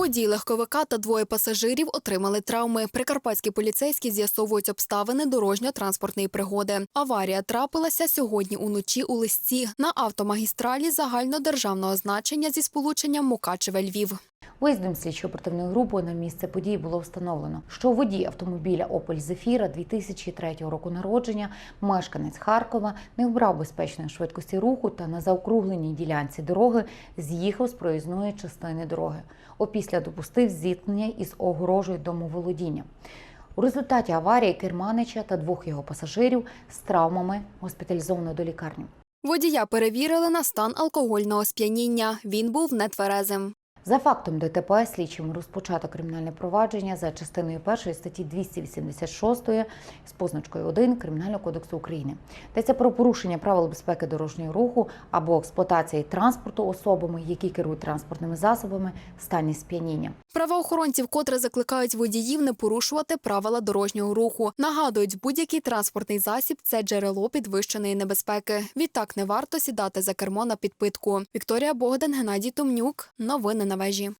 Водій легковика та двоє пасажирів отримали травми. Прикарпатські поліцейські з'ясовують обставини дорожньо-транспортної пригоди. Аварія трапилася сьогодні уночі у листі на автомагістралі загальнодержавного значення зі сполученням Мукачеве-Львів. Виїздом слідчо-оперативної групи на місце події було встановлено, що водій автомобіля Opel Zafira 2003 року народження, мешканець Харкова, не вбрав безпечної швидкості руху та на заокругленій ділянці дороги з'їхав з проїзної частини дороги. Опісля допустив зіткнення із огорожею домоволодіння. У результаті аварії керманича та двох його пасажирів з травмами госпіталізовано до лікарні. Водія перевірили на стан алкогольного сп'яніння. Він був нетверезим. За фактом ДТП слідчим розпочато кримінальне провадження за частиною першої статті 286 з позначкою 1 Кримінального кодексу України. Йдеться про порушення правил безпеки дорожнього руху або експлуатації транспорту особами, які керують транспортними засобами в стані сп'яніння. Правоохоронці вкотре закликають водіїв не порушувати правила дорожнього руху. Нагадують, будь-який транспортний засіб це джерело підвищеної небезпеки. Відтак не варто сідати за кермо на підпитку. Вікторія Богдан, Геннадій Томнюк. Новини на вежі.